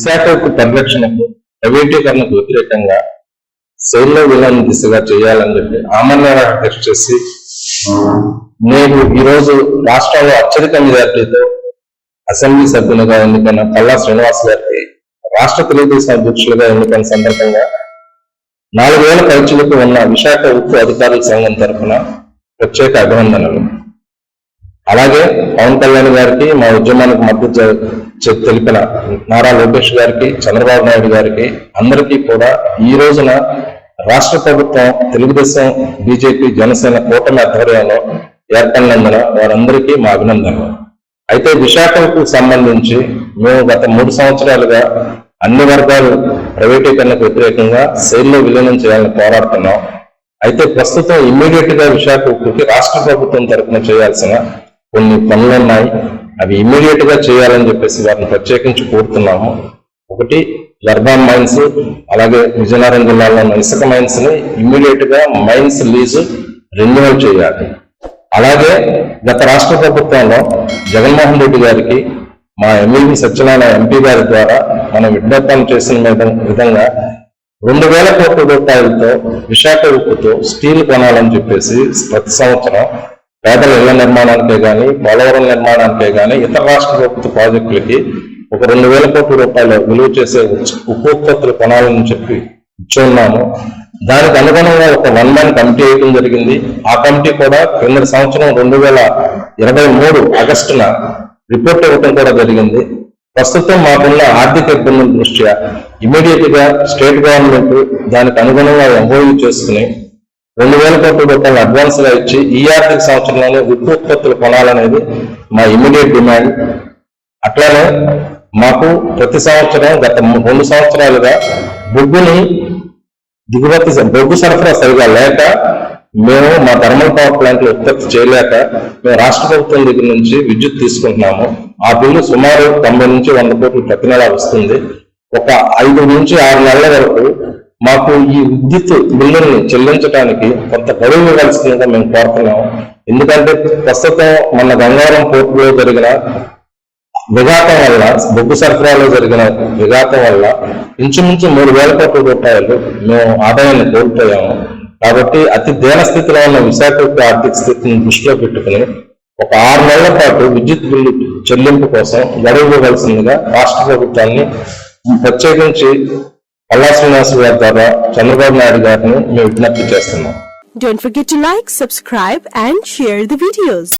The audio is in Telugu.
విశాఖకు పరిరక్షణకు ప్రైవేటీకరణకు వ్యతిరేకంగా శైలిలో విలన్ దిశగా చేయాలని చెప్పి ఆమరణ టెస్ట్ చేసి నేను ఈ రోజు రాష్ట్రంలో అత్యధిక మెజార్టీతో అసెంబ్లీ సభ్యులుగా ఎన్నికైన పల్లా శ్రీనివాస్ గారికి రాష్ట్ర తెలుగుదేశం అధ్యక్షులుగా ఎన్నికైన సందర్భంగా నాలుగు వేల పరీక్షలకు ఉన్న విశాఖ ఉక్కు అధికారుల సంఘం తరఫున ప్రత్యేక అభినందనలు. అలాగే పవన్ కళ్యాణ్ గారికి మా ఉద్యమానికి మద్దతు తెలిపిన నారా లోకేష్ గారికి చంద్రబాబు నాయుడు గారికి అందరికీ కూడా ఈ రోజున రాష్ట్ర ప్రభుత్వం తెలుగుదేశం బీజేపీ జనసేన కూటమి ఆధ్వర్యంలో ఏర్పడినందున వారందరికీ మా అభినందనలు. అయితే విశాఖకు సంబంధించి మేము గత మూడు సంవత్సరాలుగా అన్ని వర్గాలు ప్రైవేటీకరణకు వ్యతిరేకంగా శైలిలో విలీనం చేయాలని పోరాడుతున్నాం. అయితే ప్రస్తుతం ఇమ్మీడియట్గా విశాఖ రాష్ట్ర ప్రభుత్వం తరఫున చేయాల్సిన కొన్ని పనులు ఉన్నాయి అవి ఇమీడియట్గా చేయాలని చెప్పేసి వారిని ప్రత్యేకించి కోరుతున్నాము. ఒకటి గర్భాన్ మైన్స్ అలాగే విజయనగరం జిల్లాలో ఉన్న ఇసుక మైన్స్ని ఇమ్మీడియట్గా మైన్స్ లీజు రెన్యువల్ చేయాలి. అలాగే గత రాష్ట్ర ప్రభుత్వంలో జగన్మోహన్ రెడ్డి గారికి మా ఎమ్మెల్యే సత్యనారాయణ ఎంపీ గారి ద్వారా మనం విజ్ఞప్తం చేసిన విధంగా రెండు వేల కోట్ల రూపాయలతో విశాఖ ఉక్కుతో స్టీల్ కొనాలని చెప్పేసి ప్రతి సంవత్సరం పేదల ఇళ్ళ నిర్మాణానికే కానీ పోలవరం నిర్మాణానికే కానీ ఇతర రాష్ట్ర ప్రభుత్వ ప్రాజెక్టులకి ఒక రెండు వేల కోట్ల రూపాయలు విలువ చేసే ఉపోత్పత్తులు కొనాలని చెప్పి ఇచ్చున్నాము. దానికి అనుగుణంగా ఒక వన్ మ్యాన్ కమిటీ వేయడం జరిగింది. ఆ కమిటీ కూడా క్రింద సంవత్సరం రెండు వేల ఇరవై మూడు ఆగస్టున రిపోర్ట్ ఇవ్వడం కూడా జరిగింది. ప్రస్తుతం మాకున్న ఆర్థిక ఇబ్బందుల దృష్ట్యా ఇమీడియట్గా స్టేట్ గవర్నమెంట్ దానికి అనుగుణంగా ఎంఓయూ చేసుకుని రెండు వేల కోట్ల రూపాయలు అడ్వాన్స్గా ఇచ్చి ఈ ఆర్థిక సంవత్సరంలోనే ఉక్కు ఉత్పత్తులు కొనాలనేది మా ఇమీడియట్ డిమాండ్. అట్లానే మాకు ప్రతి సంవత్సరం గత రెండు సంవత్సరాలుగా బొగ్గుని దిగుమతి బొగ్గు సరఫరా సరిగా లేక మేము మా థర్మల్ పవర్ ప్లాంట్ ఉత్పత్తి చేయలేక మేము రాష్ట్ర ప్రభుత్వం దగ్గర నుంచి విద్యుత్ తీసుకుంటున్నాము. ఆ బిల్లు సుమారు తొంభై నుంచి వంద కోట్లు ప్రతి నెల వస్తుంది. ఒక ఐదు నుంచి ఆరు నెలల వరకు మాకు ఈ విద్యుత్ బిల్లుల్ని చెల్లించడానికి కొంత గడువు ఇవ్వాల్సిందిగా మేము కోరుతున్నాము. ఎందుకంటే ప్రస్తుతం మన గంగారం పోర్టులో జరిగిన విఘాతం వల్ల బొగ్గు సరఫరాలో జరిగిన విఘాతం వల్ల ఇంచుమించు మూడు వేల కోట్ల రూపాయలు మేము ఆదాయాన్ని కోల్పోయాము. కాబట్టి అతి దీన స్థితిలో ఉన్న విశాఖ యొక్క ఆర్థిక స్థితిని దృష్టిలో పెట్టుకుని ఒక ఆరు నెలల పాటు విద్యుత్ బిల్లు చెల్లింపు కోసం గడువు ఇవ్వవలసిందిగా రాష్ట్ర ప్రభుత్వాన్ని ప్రత్యేకించి పల్లా శ్రీనివాస్ గారి ద్వారా చంద్రబాబు నాయుడు గారిని మేము విజ్ఞప్తి చేస్తున్నాం Don't forget to like, subscribe and share the videos.